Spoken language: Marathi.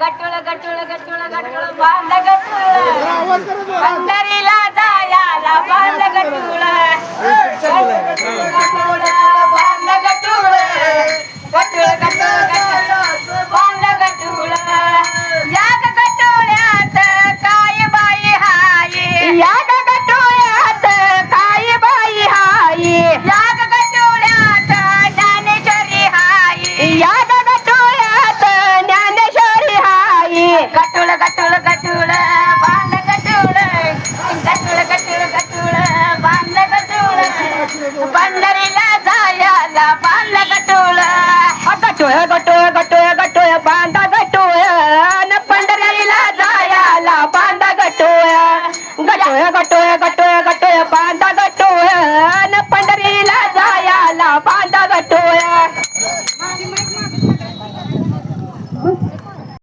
गटुळ गटुळ गटुळ गटुळ बांध गटुळ पंढरीला जायाला बांध गटुळ कटुळ कटुळ बांध कटुळ कटुळ कटुळ कटुळ बांध कटुळ पंढरीला जायला बांध कटुळ कटुळ कटुळ कटुळ कटुळ बांध कटुळ पंढरीला जायला बांध कटुळ कटुळ कटुळ कटुळ कटुळ बांध कटुळ पंढरीला जायला बांध कटुळ